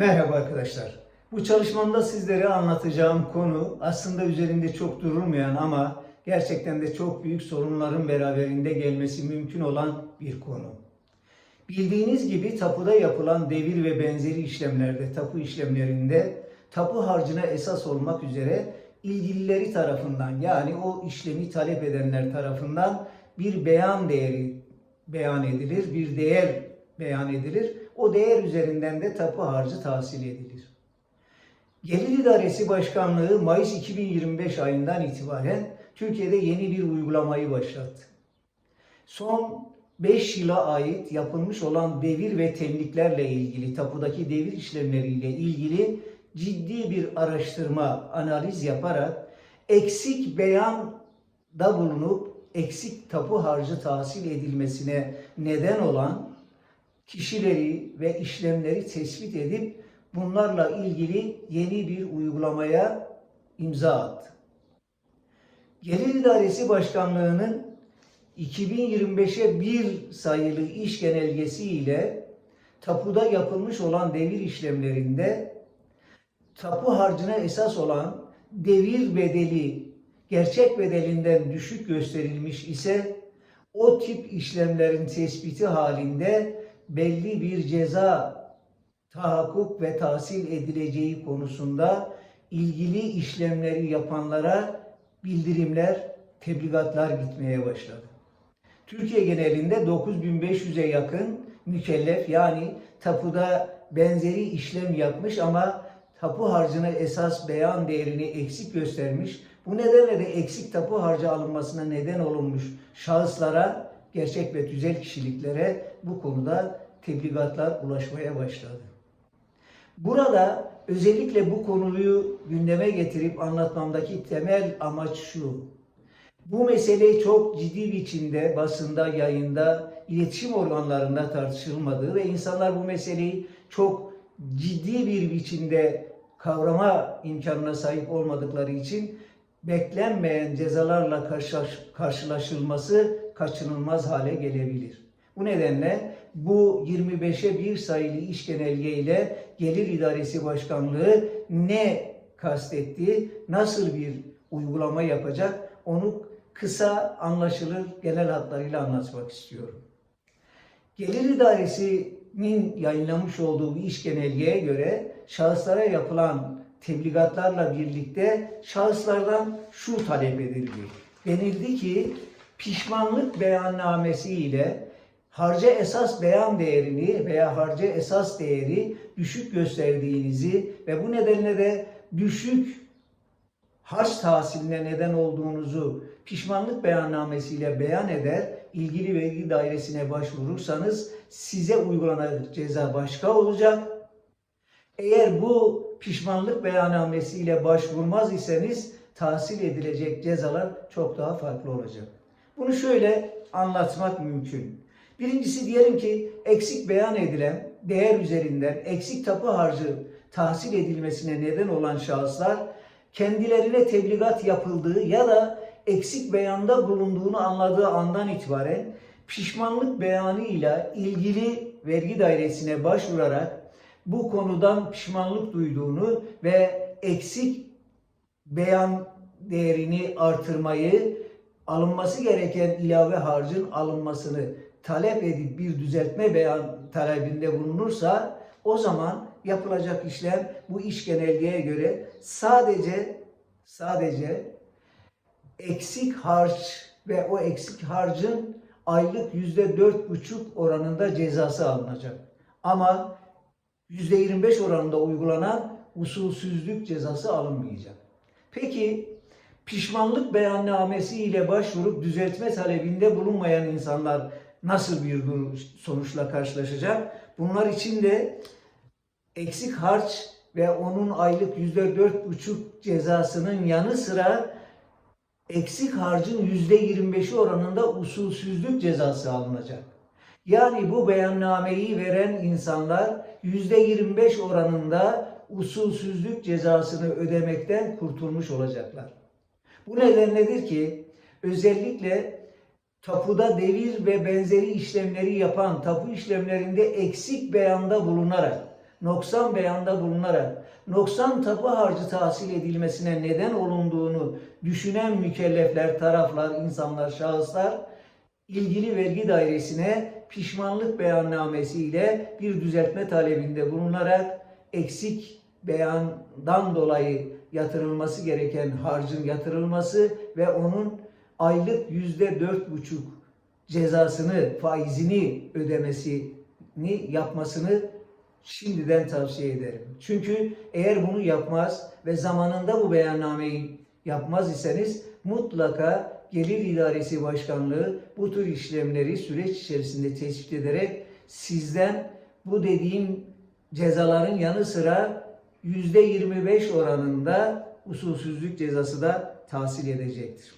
Merhaba arkadaşlar. Bu çalışmamda sizlere anlatacağım konu aslında üzerinde çok durulmayan ama gerçekten de çok büyük sorunların beraberinde gelmesi mümkün olan bir konu. Bildiğiniz gibi tapuda yapılan devir ve benzeri işlemlerde, tapu işlemlerinde tapu harcına esas olmak üzere ilgilileri tarafından yani o işlemi talep edenler tarafından bir beyan değeri beyan edilir, bir değer beyan edilir. O değer üzerinden de tapu harcı tahsil edilir. Gelir İdaresi Başkanlığı Mayıs 2025 ayından itibaren Türkiye'de yeni bir uygulamayı başlattı. Son 5 yıla ait yapılmış olan devir ve temliklerle ilgili, tapudaki devir işlemleriyle ilgili ciddi bir araştırma, analiz yaparak eksik beyanda bulunup eksik tapu harcı tahsil edilmesine neden olan kişileri ve işlemleri tespit edip bunlarla ilgili yeni bir uygulamaya imza attı. Gelir İdaresi Başkanlığı'nın 2025'e bir sayılı iş genelgesi ile tapuda yapılmış olan devir işlemlerinde tapu harcına esas olan devir bedeli gerçek bedelinden düşük gösterilmiş ise o tip işlemlerin tespiti halinde belli bir ceza tahakkuk ve tahsil edileceği konusunda ilgili işlemleri yapanlara bildirimler, tebligatlar gitmeye başladı. Türkiye genelinde 9500'e yakın mükellef yani tapuda benzeri işlem yapmış ama tapu harcına esas beyan değerini eksik göstermiş. Bu nedenle de eksik tapu harcı alınmasına neden olunmuş şahıslara, gerçek ve tüzel kişiliklere bu konuda tebligatlar ulaşmaya başladı. Burada özellikle bu konuyu gündeme getirip anlatmamdaki temel amaç şu. Bu mesele çok ciddi biçimde basında, yayında, iletişim organlarında tartışılmadığı ve insanlar bu meseleyi çok ciddi bir biçimde kavrama imkanına sahip olmadıkları için beklenmeyen cezalarla karşılaş, karşılaşılması kaçınılmaz hale gelebilir. Bu nedenle bu 25'e bir sayılı iş genelge ile Gelir İdaresi Başkanlığı ne kastetti, nasıl bir uygulama yapacak onu kısa anlaşılır genel hatlarıyla anlatmak istiyorum. Gelir İdaresi'nin yayınlamış olduğu bir iş genelgeye göre şahıslara yapılan tebligatlarla birlikte şahıslardan şu talep edildi. Denildi ki pişmanlık beyannamesi ile harca esas beyan değerini veya harca esas değeri düşük gösterdiğinizi ve bu nedenle de düşük harç tahsiline neden olduğunuzu pişmanlık beyannamesiyle beyan eder, ilgili vergi dairesine başvurursanız size uygulanacak ceza başka olacak. Eğer bu pişmanlık beyannamesiyle başvurmaz iseniz tahsil edilecek cezalar çok daha farklı olacak. Bunu şöyle anlatmak mümkün. Birincisi diyelim ki eksik beyan edilen değer üzerinden eksik tapu harcı tahsil edilmesine neden olan şahıslar kendilerine tebligat yapıldığı ya da eksik beyanda bulunduğunu anladığı andan itibaren pişmanlık beyanıyla ilgili vergi dairesine başvurarak bu konudan pişmanlık duyduğunu ve eksik beyan değerini artırmayı, alınması gereken ilave harcın alınmasını talep edip bir düzeltme beyan talebinde bulunursa o zaman yapılacak işlem bu iş genelgeye göre sadece sadece eksik harç ve o eksik harcın aylık yüzde dört buçuk oranında cezası alınacak. Ama yüzde yirmi beş oranında uygulanan usulsüzlük cezası alınmayacak. Peki pişmanlık beyannamesi ile başvurup düzeltme talebinde bulunmayan insanlar nasıl bir sonuçla karşılaşacak? Bunlar için de eksik harç ve onun aylık yüzde dört buçuk cezasının yanı sıra eksik harcın yüzde yirmi beşi oranında usulsüzlük cezası alınacak. Yani bu beyannameyi veren insanlar yüzde yirmi beş oranında usulsüzlük cezasını ödemekten kurtulmuş olacaklar. Bu nedenledir ki? Özellikle tapuda devir ve benzeri işlemleri yapan tapu işlemlerinde eksik beyanda bulunarak noksan beyanda bulunarak noksan tapu harcı tahsil edilmesine neden olunduğunu düşünen mükellefler, taraflar, insanlar, şahıslar ilgili vergi dairesine pişmanlık beyannamesi ile bir düzeltme talebinde bulunarak eksik beyandan dolayı yatırılması gereken harcın yatırılması ve onun aylık yüzde dört buçuk cezasını, faizini ödemesini yapmasını şimdiden tavsiye ederim. Çünkü eğer bunu yapmaz ve zamanında bu beyannameyi yapmaz iseniz mutlaka Gelir İdaresi Başkanlığı bu tür işlemleri süreç içerisinde tespit ederek sizden bu dediğim cezaların yanı sıra %25 oranında usulsüzlük cezası da tahsil edecektir.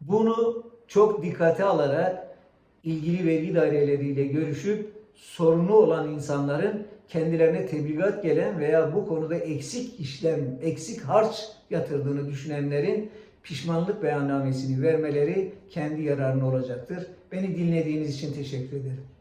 Bunu çok dikkate alarak ilgili vergi daireleriyle görüşüp sorunu olan insanların kendilerine tebligat gelen veya bu konuda eksik işlem, eksik harç yatırdığını düşünenlerin pişmanlık beyannamesini vermeleri kendi yararına olacaktır. Beni dinlediğiniz için teşekkür ederim.